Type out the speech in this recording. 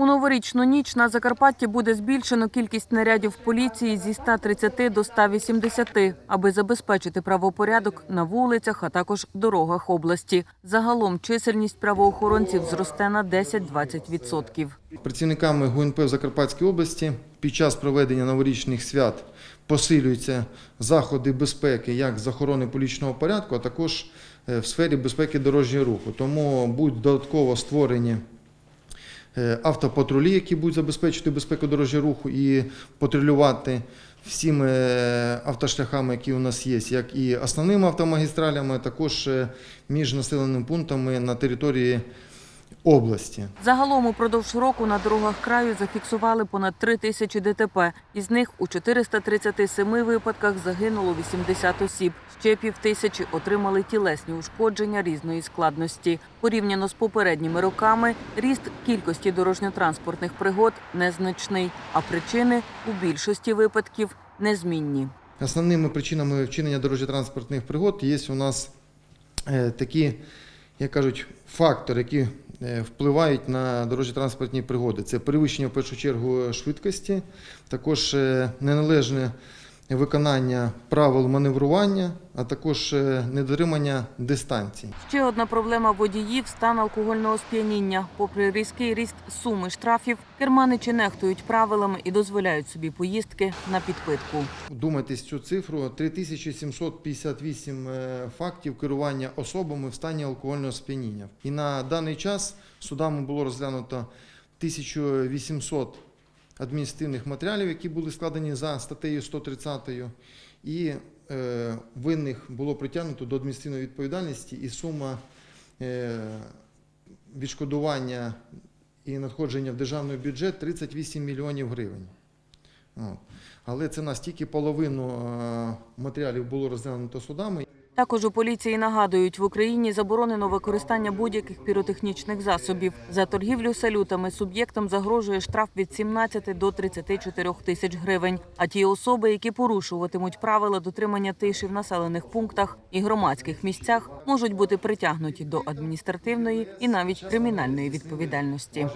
У новорічну ніч на Закарпатті буде збільшено кількість нарядів поліції зі 130 до 180, аби забезпечити правопорядок на вулицях, а також дорогах області. Загалом чисельність правоохоронців зросте на 10-20%. Працівниками ГУНП в Закарпатській області під час проведення новорічних свят посилюються заходи безпеки як з охорони публічного порядку, а також е, в сфері безпеки дорожнього руху. Тому будуть додатково створені автопатрулі, які будуть забезпечити безпеку дорожнього руху і патрулювати всіми е, автошляхами, які у нас є, як і основними автомагістралями, також е, між населеними пунктами на території області. Загалом упродовж року на дорогах краю зафіксували понад 3 тисячі ДТП. Із них у 437 випадках загинуло 80 осіб. Ще півтисячі отримали тілесні ушкодження різної складності. Порівняно з попередніми роками ріст кількості дорожньо-транспортних пригод незначний, а причини у більшості випадків незмінні. Основними причинами вчинення дорожньо-транспортних пригод є у нас е, такі, як кажуть, фактори, які е, впливають на дорожньо-транспортні пригоди. Це перевищення в першу чергу швидкості, також е, неналежне виконання правил маневрування, а також е, недотримання дистанцій. Ще одна проблема водіїв стан алкогольного сп'яніння. Попри різкий ріст суми штрафів, керманичі нехтують правилами і дозволяють собі поїздки на підпитку. Вдумайтесь в цю цифру 3758 е, фактів керування особами в стані алкогольного сп'яніння. І на даний час судами було розглянуто 1800 адміністративних матеріалів, які були складені за статтею 130, і е, винних було притягнуто до адміністративної відповідальності, і сума е, відшкодування і надходження в державний бюджет 38 мільйонів гривень. Але це настільки половину е, матеріалів було розглянуто судами. Також у поліції нагадують, в Україні заборонено використання будь-яких піротехнічних засобів. За торгівлю салютами суб'єктам загрожує штраф від 17 до 34 тисяч гривень. А ті особи, які порушуватимуть правила дотримання тиші в населених пунктах і громадських місцях, можуть бути притягнуті до адміністративної і навіть кримінальної відповідальності.